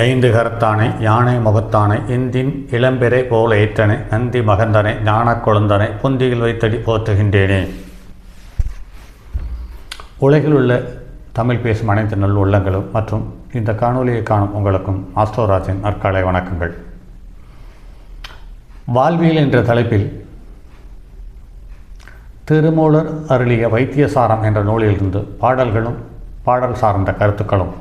ஐந்து கரத்தானை யானை முகத்தானை இந்தின் இளம்பெறை போல ஏற்றனை நந்தி மகந்தனை ஞான குழந்தனை புந்தியில் வைத்தடி போற்றுகின்றேனே. உலகில் உள்ள தமிழ் பேசும் அனைத்து நல் உள்ளங்களும் மற்றும் இந்த காணொலியை காணும் உங்களுக்கும் ஆஸ்ட்ரோராஜின் நற்காலை வணக்கங்கள். வாழ்வியல் என்ற தலைப்பில் திருமூலர் அருளிய வைத்தியசாரம் என்ற நூலிலிருந்து பாடல்களும் பாடல் சார்ந்த கருத்துக்களும்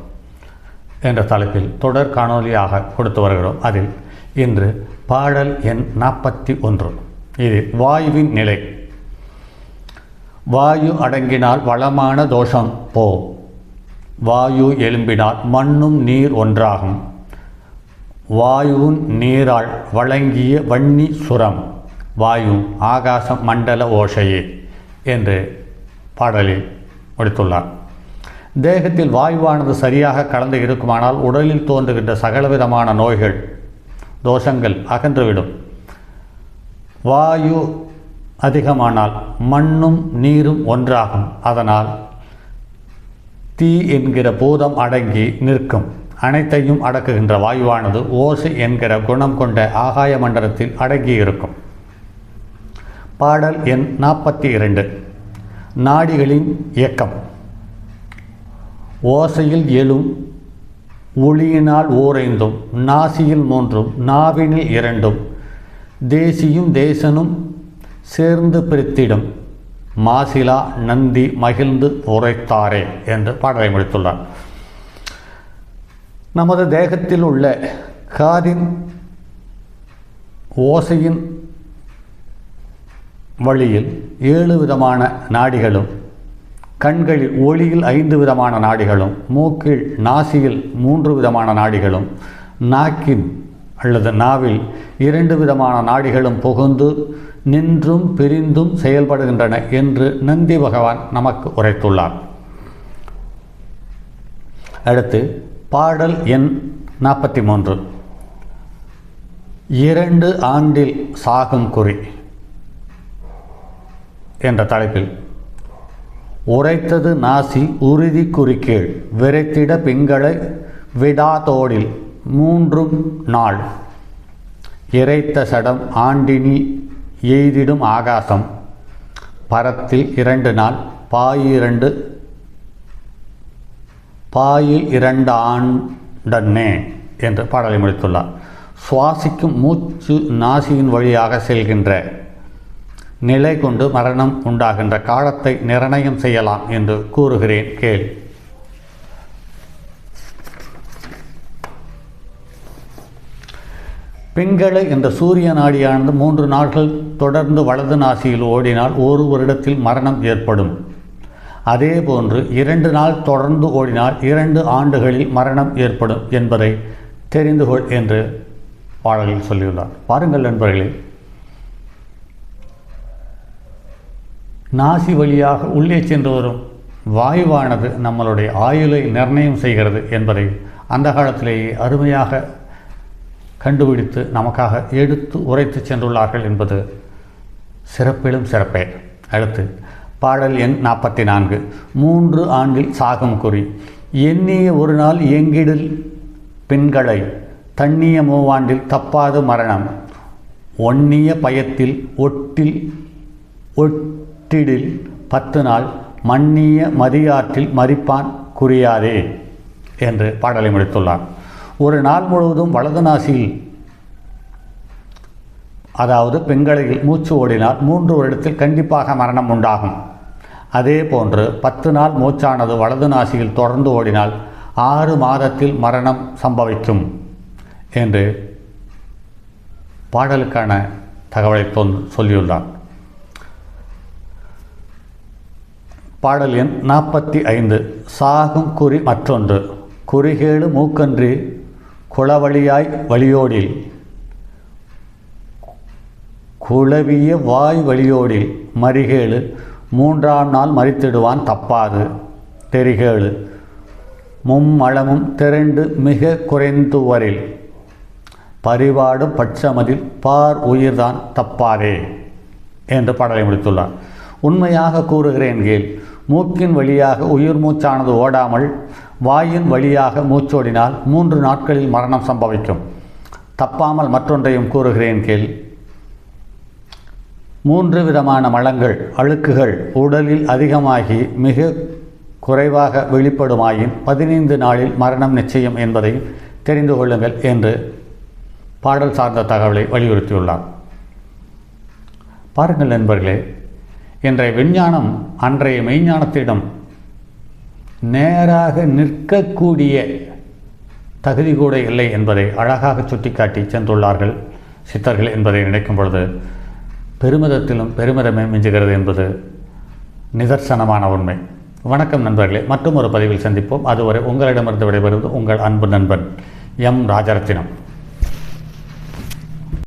என்ற தலைப்பில் தொடர் காணொலியாக கொடுத்து வருகிறோம். அதில் இன்று பாடல் எண் நாற்பத்தி ஒன்று. இது வாயுவின் நிலை. வாயு அடங்கினால் வளமான தோஷம் போ. வாயு எலும்பினால் மண்ணும் நீர் ஒன்றாகும். வாயுவின் நீரால் வழங்கிய வன்னி சுரம். வாயு ஆகாசம் மண்டல ஓஷையே என்று பாடலில் முடித்துள்ளார். தேகத்தில் வாயுவானது சரியாக கலந்து இருக்குமானால் உடலில் தோன்றுகின்ற சகலவிதமான நோய்கள் தோஷங்கள் அகன்றுவிடும். வாயு அதிகமானால் மண்ணும் நீரும் ஒன்றாகும். அதனால் தீ என்கிற பூதம் அடங்கி நிற்கும். அனைத்தையும் அடக்குகின்ற வாயுவானது ஓசை என்கிற குணம் கொண்ட ஆகாய மண்டலத்தில் அடங்கி இருக்கும் பாடல் எண் நாற்பத்தி இரண்டு. நாடிகளின் இயக்கம். ஓசையில் எழும் ஒளியினால் ஓரைந்தும் நாசியில் மூன்றும் நாவினில் இரண்டும் தேசியும் தேசனும் சேர்ந்து பிரித்திடும். மாசிலா நந்தி மகிழ்ந்து உரைத்தாரே என்று பாடலை முடித்துள்ளார். நமது தேகத்தில் உள்ள காதின் ஓசையின் வழியில் ஏழு விதமான நாடிகளும் கண்களில் ஒளியில் ஐந்து விதமான நாடிகளும் மூக்கில் நாசியில் மூன்று விதமான நாடிகளும் நாக்கின் அல்லது நாவில் இரண்டு விதமான நாடிகளும் புகுந்து நின்றும் பிரிந்தும் செயல்படுகின்றன என்று நந்தி பகவான் நமக்கு உரைத்துள்ளார். அடுத்து பாடல் எண் நாற்பத்தி மூன்று இரண்டு ஆண்டில் சாகும் குறி என்ற தலைப்பில் உரைத்தது நாசி உறுதி குறிக்கீழ் விரைத்திட பிங்களை விடாதோடில் மூன்றும் நாள். இறைத்த சடம் ஆண்டினி எய்திடும் ஆகாசம். பரத்தில் இரண்டு நாள். பாயிரண்டு பாயில் இரண்டு ஆண்டன்னே என்று பாடலை முடித்துள்ளார். சுவாசிக்கும் மூச்சு நாசியின் வழியாக செல்கின்ற நிலை கொண்டு மரணம் உண்டாகின்ற காலத்தை நிர்ணயம் செய்யலாம் என்று கூறுகிறேன். கேள். பெண்களை என்ற சூரிய நாடியானது மூன்று நாட்கள் தொடர்ந்து வலது நாசியில் ஓடினால் ஒரு வருடத்தில் மரணம் ஏற்படும். அதே போன்று இரண்டு நாள் தொடர்ந்து ஓடினால் இரண்டு ஆண்டுகளில் மரணம் ஏற்படும் என்பதை தெரிந்து கொள் என்று பாடலில் சொல்லியுள்ளார். பாருங்கள் நண்பர்களே. நாசி வழியாக உள்ளே சென்று வரும் வாயுவானது நம்மளுடைய ஆயுளை நிர்ணயம் செய்கிறது என்பதை அந்த காலத்திலேயே அருமையாக கண்டுபிடித்து நமக்காக எடுத்து உரைத்து சென்றுள்ளார்கள் என்பது சிறப்பிலும் சிறப்பே. அடுத்து பாடல் எண் நாற்பத்தி நான்கு மூன்று ஆண்டில் சாகம் குறி. எண்ணிய ஒரு நாள் எங்கிடில் பெண்களை தண்ணிய மூவாண்டில் தப்பாது மரணம். ஒன்னிய பயத்தில் ஒட்டில் ஒட் ஒட்டிடில் பத்து நாள் மன்னிய மதியாற்றில் மறிப்பான் குறியாதே என்று பாடலை முடித்துள்ளார் ஒரு நாள் முழுவதும் வலது நாசியில் அதாவது பெண்களில் மூச்சு ஓடினால் மூன்று வருடத்தில் கண்டிப்பாக மரணம் உண்டாகும். அதே போன்று பத்து நாள் மூச்சானது வலது நாசியில் தொடர்ந்து ஓடினால் ஆறு மாதத்தில் மரணம் சம்பவிக்கும் என்று பாடலுக்கான தகவலை தொன் சொல்லியுள்ளார் பாடல் எண் நாற்பத்தி ஐந்து. சாகும் குறி மற்றொன்று. குறிகேடு மூக்கன்றி குளவழியாய் வழியோடில். குளவிய வாய் வழியோடில். மறிகேடு மூன்றாம் நாள் மறித்திடுவான் தப்பாது. தெரிகேடு மும்மளமும் திரண்டு மிக குறைந்துவரில். பரிபாடும் பட்சமதில் பார் உயிர்தான் தப்பாதே. என்று பாடலை முடித்துள்ளார். உண்மையாக கூறுகிறேன் கேள் மூக்கின் வழியாக உயிர் மூச்சானது ஓடாமல் வாயின் வழியாக மூச்சோடினால் மூன்று நாட்களில் மரணம் சம்பவிக்கும். தப்பாமல் மற்றொன்றையும் கூறுகிறேன் கீழ் மூன்று விதமான மலங்கள் அழுக்குகள் உடலில் அதிகமாகி மிக குறைவாக வெளிப்படுமாயின் பதினைந்து நாளில் மரணம் நிச்சயம் என்பதை தெரிந்து கொள்ளுங்கள் என்று பாடல் சார்ந்த தகவலை வலியுறுத்தியுள்ளார். பாருங்கள் நண்பர்களே இன்றைய விஞ்ஞானம் அன்றைய மெய்ஞானத்திடம் நேராக நிற்கக்கூடிய தகுதி கூட இல்லை என்பதை அழகாக சுட்டிக்காட்டி சென்றுள்ளார்கள் சித்தர்கள் என்பதை நினைக்கும் பொழுது பெருமிதத்திலும் பெருமிதமே மிஞ்சுகிறது என்பது நிதர்சனமான உண்மை. வணக்கம் நண்பர்களே மற்றும் ஒரு பதிவில் சந்திப்போம். அதுவரை உங்களிடமிருந்து விடைபெறுவது உங்கள் அன்பு நண்பன் எம். ராஜரத்தினம்.